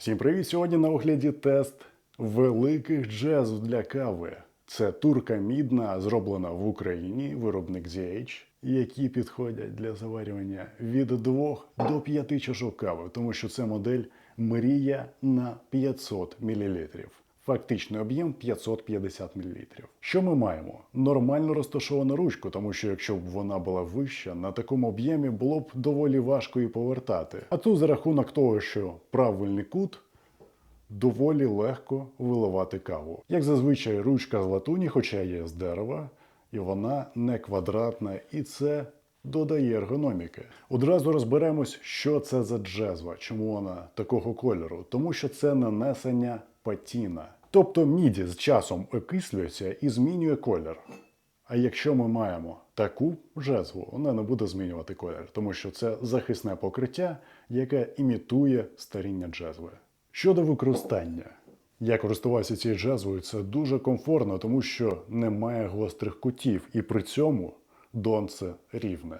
Всім привіт! Сьогодні на огляді тест великих джезів для кави. Це турка мідна, зроблена в Україні, виробник ZH, які підходять для заварювання від 2 до 5 чашок кави, тому що це модель мрія на 500 мл. Фактичний об'єм 550 мл. Що ми маємо? Нормально розташовану ручку, тому що якщо б вона була вища, на такому об'ємі було б доволі важко її повертати. А тут за рахунок того, що правильний кут, доволі легко виливати каву. Як зазвичай, ручка з латуні, хоча є з дерева, і вона не квадратна, і це додає ергономіки. Одразу розберемось, що це за джезва, чому вона такого кольору. Тому що це нанесення патіна. Тобто міді з часом окислюється і змінює колір. А якщо ми маємо таку джезву, вона не буде змінювати колір, тому що це захисне покриття, яке імітує старіння джезви. Щодо використання, я користувався цією джезвою, це дуже комфортно, тому що немає гострих кутів, і при цьому донце рівне.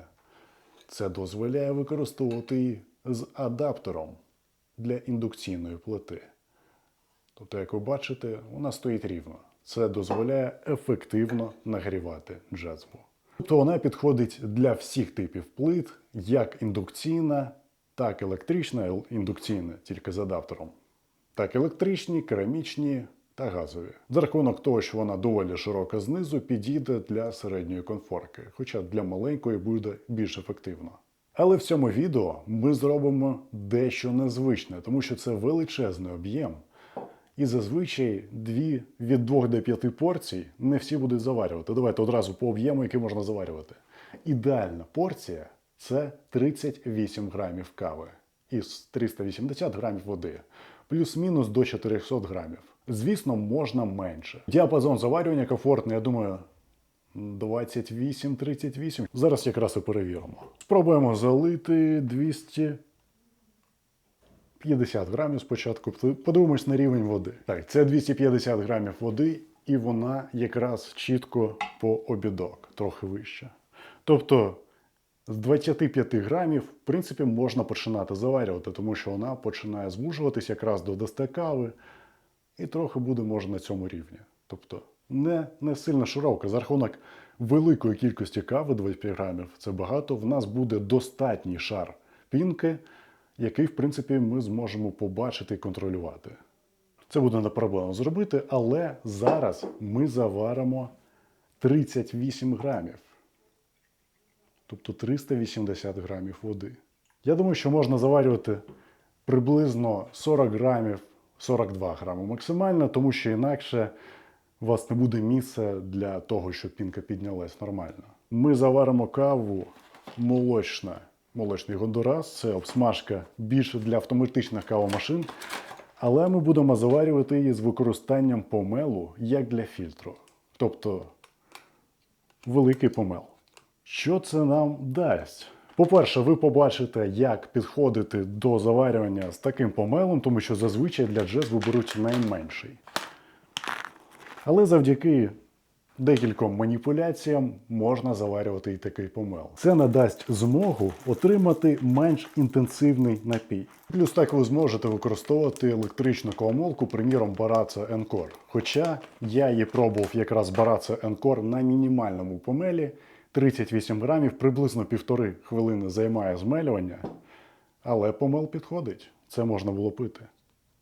Це дозволяє використовувати її з адаптером для індукційної плити. Тобто, як ви бачите, вона стоїть рівно. Це дозволяє ефективно нагрівати джезву. Тобто вона підходить для всіх типів плит, як індукційна, так електрична, індукційна, тільки з адаптером, так електричні, керамічні та газові. За рахунок того, що вона доволі широка знизу, підійде для середньої конфорки, хоча для маленької буде більш ефективно. Але в цьому відео ми зробимо дещо незвичне, тому що це величезний об'єм. І зазвичай дві від 2 до 5 порцій не всі будуть заварювати. Давайте одразу по об'єму, який можна заварювати. Ідеальна порція це 38 грамів кави із 380 грамів води, плюс-мінус до 400 грамів. Звісно, можна менше. Діапазон заварювання комфортний, я думаю, 28-38. Зараз якраз і перевіримо. Спробуємо залити 200 50 грамів спочатку. Подивимось на рівень води. Так, це 250 грамів води, і вона якраз чітко по обідок, трохи вища. Тобто з 25 грамів, в принципі, можна починати заварювати, тому що вона починає звужуватись якраз до 10 кави, і трохи буде можна на цьому рівні. Тобто не, не сильно широко. За рахунок великої кількості кави, 25 грамів, це багато. В нас буде достатній шар пінки, який, в принципі, ми зможемо побачити і контролювати. Це буде не проблема зробити, але зараз ми заваримо 38 грамів. Тобто 380 грамів води. Я думаю, що можна заварювати приблизно 40 грамів, 42 грами максимально, тому що інакше у вас не буде місця для того, щоб пінка піднялась нормально. Ми заваримо каву молочна. Молочний гондурас це обсмажка більше для автоматичних кавомашин, але ми будемо заварювати її з використанням помелу як для фільтру. Тобто великий помел. Що це нам дасть? По-перше, ви побачите, як підходити до заварювання з таким помелом, тому що зазвичай для джезу беруть найменший. Але завдяки декільком маніпуляціям можна заварювати і такий помел. Це надасть змогу отримати менш інтенсивний напій. Плюс так ви зможете використовувати електричну кавомолку, приміром Baratza Encore. Хоча я її пробував якраз Baratza Encore на мінімальному помелі. 38 грамів, приблизно півтори хвилини займає змелювання, але помел підходить. Це можна було пити.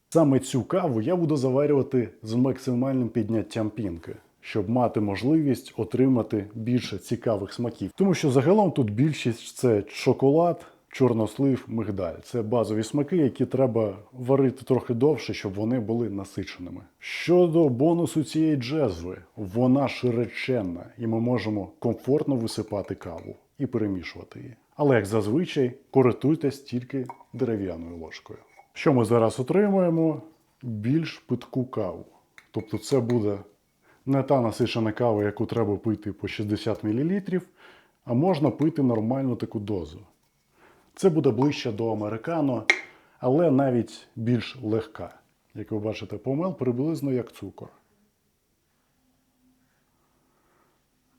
Саме цю каву я буду заварювати з максимальним підняттям пінки, щоб мати можливість отримати більше цікавих смаків. Тому що загалом тут більшість це шоколад, чорнослив, мигдаль. Це базові смаки, які треба варити трохи довше, щоб вони були насиченими. Щодо бонусу цієї джезви, вона широченна, і ми можемо комфортно висипати каву і перемішувати її. Але як зазвичай, користуйтесь тільки дерев'яною ложкою. Що ми зараз отримуємо? Більш питку каву. Тобто це буде не та насичена кава, яку треба пити по 60 мл, а можна пити нормальну таку дозу. Це буде ближче до американо, але навіть більш легка. Як ви бачите, помел приблизно як цукор.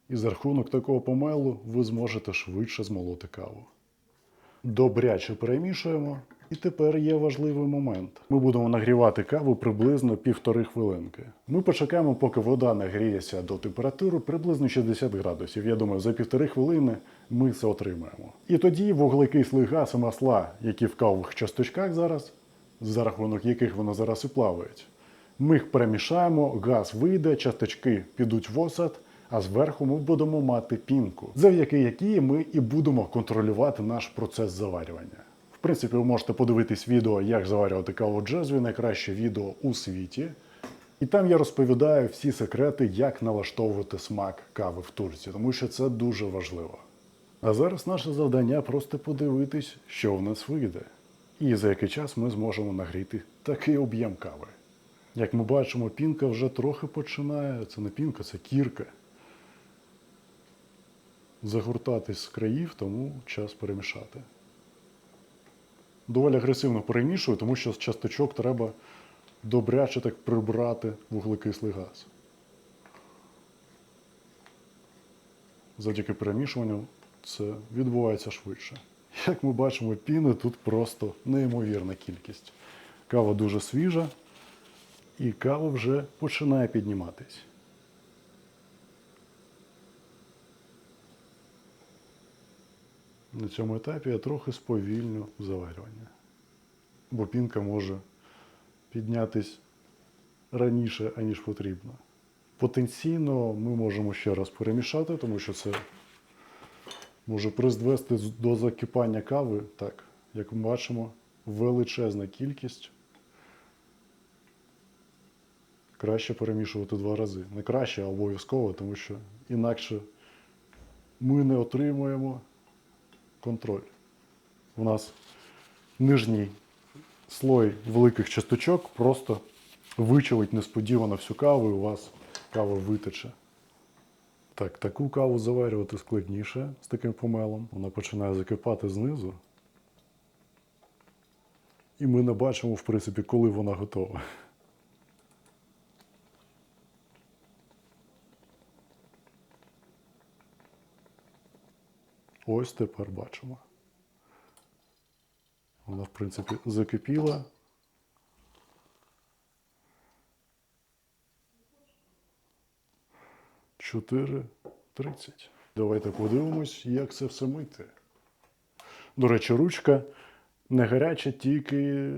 І за рахунок такого помелу ви зможете швидше змолоти каву. Добряче перемішуємо І тепер є важливий момент. Ми будемо нагрівати каву приблизно півтори хвилинки. Ми почекаємо, поки вода нагріється до температури приблизно 60 градусів. Я думаю, за півтори хвилини ми це отримаємо. І тоді вуглекислий газ і масла, які в кавових часточках зараз, за рахунок яких вони зараз і плавають. Ми їх перемішаємо, газ вийде, часточки підуть в осад, а зверху ми будемо мати пінку, завдяки якій ми і будемо контролювати наш процес заварювання. В принципі, ви можете подивитись відео, як заварювати каву джезві, найкраще відео у світі. І там я розповідаю всі секрети, як налаштовувати смак кави в турці, тому що це дуже важливо. А зараз наше завдання просто подивитись, що в нас вийде, і за який час ми зможемо нагріти такий об'єм кави. Як ми бачимо, пінка вже трохи починає, це не пінка, це кірка. Загортатись з країв, тому час перемішати. Доволі агресивно перемішую, тому що з часточок треба добряче так прибрати вуглекислий газ. Завдяки перемішуванню це відбувається швидше. Як ми бачимо, піни тут просто неймовірна кількість. Кава дуже свіжа, і кава вже починає підніматись. На цьому етапі я трохи сповільню заварювання, бо пінка може піднятись раніше, аніж потрібно. Потенційно ми можемо ще раз перемішати, тому що це може призвести до закипання кави. Так, як ми бачимо, величезна кількість. Краще перемішувати два рази. Не краще, а обов'язково, тому що інакше ми не отримуємо контроль. У нас нижній слой великих часточок просто вичавить несподівано всю каву, і у вас кава витече. Так, таку каву заварювати складніше з таким помелом. Вона починає закипати знизу. І ми не бачимо, в принципі, коли вона готова. Ось тепер бачимо. Вона, в принципі, закипіла. Чотири тридцять. Давайте подивимось, як це все мити. До речі, ручка не гаряча, тільки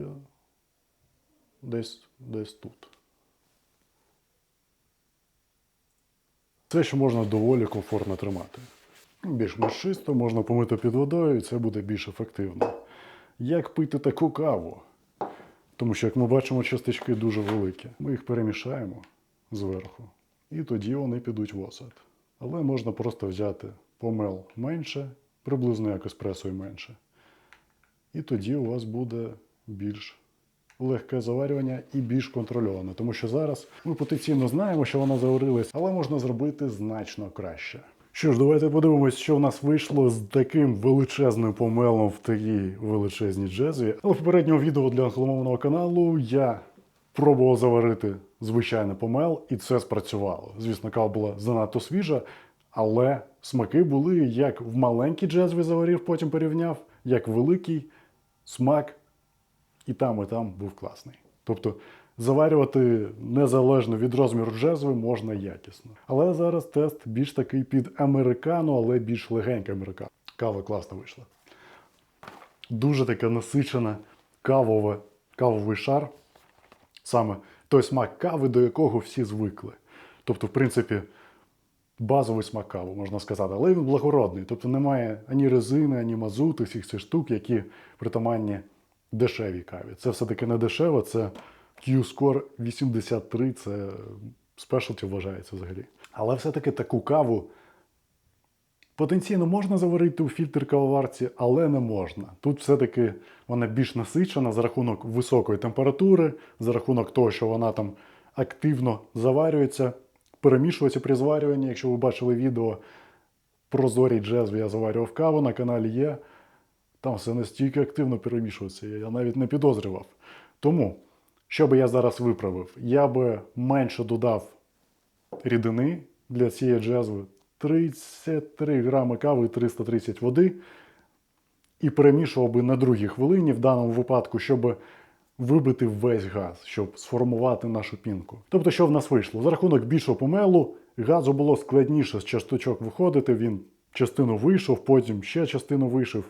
десь, десь тут. Це ще можна доволі комфортно тримати. Більш-менш чисто, можна помити під водою, і це буде більш ефективно. Як пити таку каву? Тому що, як ми бачимо, часточки дуже великі. Ми їх перемішаємо зверху, і тоді вони підуть в осад. Але можна просто взяти помел менше, приблизно як еспресо і менше. І тоді у вас буде більш легке заварювання і більш контрольоване. Тому що зараз ми потенційно знаємо, що вона заварилась, але можна зробити значно краще. Що ж, давайте подивимось, що в нас вийшло з таким величезним помелом в такій величезній джезві. Але в попередньому відео для англомовного каналу я пробував заварити звичайний помел, і це спрацювало. Звісно, кава була занадто свіжа, але смаки були як в маленькій джезві заварив, потім порівняв, як великий смак і там, і там був класний. Тобто заварювати незалежно від розміру джезви можна якісно. Але зараз тест більш такий під американо, але більш легенький американо. Кава класно вийшла. Дуже така насичена кавова, кавовий шар. Саме той смак кави, до якого всі звикли. Тобто, в принципі, базовий смак кави, можна сказати, але він благородний. Тобто немає ані резини, ані мазуту, всіх цих штук, які притаманні дешевій каві. Це все-таки не дешево, це Q-Score 83, це спешалті вважається взагалі. Але все-таки таку каву потенційно можна заварити у фільтр кавоварці, але не можна. Тут все-таки вона більш насичена за рахунок високої температури, за рахунок того, що вона там активно заварюється, перемішується при зварюванні. Якщо ви бачили відео про зорі джезві, я заварював каву, на каналі є. Там все настільки активно перемішується, я навіть не підозрював. Тому, що би я зараз виправив, я би менше додав рідини для цієї джезви 33 грами кави і 330 води. і перемішував би на другій хвилині в даному випадку, щоб вибити весь газ, щоб сформувати нашу пінку. Тобто, що в нас вийшло? За рахунок більшого помелу газу було складніше з часточок виходити. Він частину вийшов, потім ще частину вийшов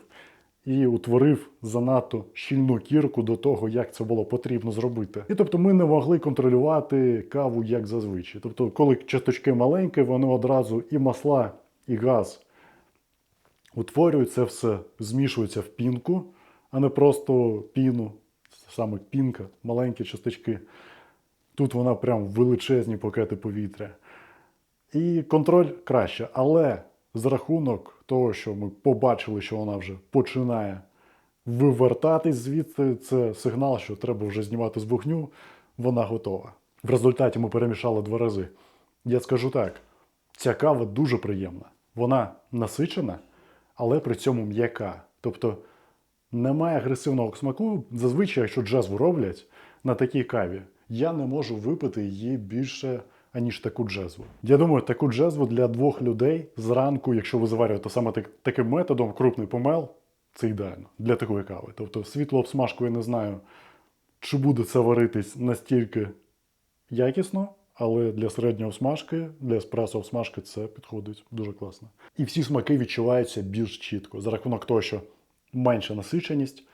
і утворив занадто щільну кірку до того, як це було потрібно зробити. І тобто ми не могли контролювати каву як зазвичай. Тобто, коли часточки маленькі, вони одразу і масла, і газ утворюють це все, змішується в пінку, а не просто піну, саме пінка, маленькі часточки. Тут вона прям величезні пакети повітря. І контроль краще. Але з рахунок того, що ми побачили, що вона вже починає вивертатись звідси, це сигнал, що треба вже знімати з вогню, вона готова. В результаті ми перемішали два рази. Я скажу так: ця кава дуже приємна. Вона насичена, але при цьому м'яка. Тобто немає агресивного смаку. Зазвичай, якщо джезву роблять на такій каві, я не можу випити її більше, аніж таку джезву. Я думаю, таку джезву для двох людей зранку, якщо ви заварюєте саме так, таким методом, крупний помел, це ідеально для такої кави. Тобто світло обсмажку я не знаю, чи буде це варитись настільки якісно, але для середньої обсмажки, для еспресо обсмажки це підходить дуже класно. І всі смаки відчуваються більш чітко за рахунок того, що менша насиченість.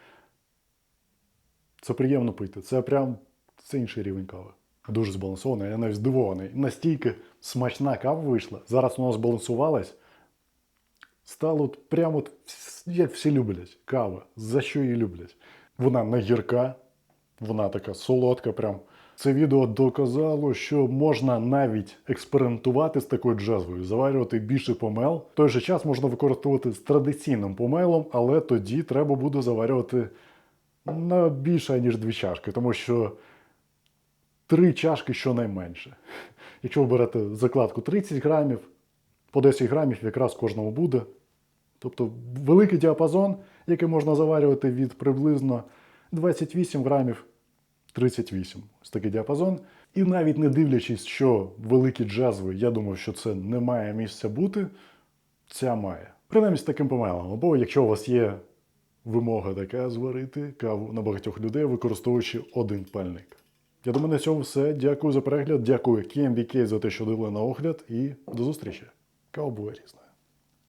Це приємно пити. Це прям це інший рівень кави. Дуже збалансовано, я навіть здивований. Настільки смачна кава вийшла. Зараз воно збалансувалась. Стало прямо як всі люблять кава. За що її люблять? Вона не гірка, вона така солодка. Прям. Це відео доказало, що можна навіть експериментувати з такою джезвою, заварювати більше помел. В той же час можна використовувати з традиційним помелом, але тоді треба буде заварювати на більше, ніж дві чашки, тому що три чашки щонайменше. Якщо ви берете закладку 30 грамів, по 10 грамів якраз кожному буде. Тобто великий діапазон, який можна заварювати від приблизно 28 грамів 38. Ось такий діапазон. І навіть не дивлячись, що великі джазви, я думаю, що це не має місця бути, ця має. Принаймні з таким помелом. Або якщо у вас є вимога така зварити каву на багатьох людей, використовуючи один пальник. Я думаю, на цьому все. Дякую за перегляд. Дякую KMBK за те, що дивили на огляд, і до зустрічі. Кава буває різна.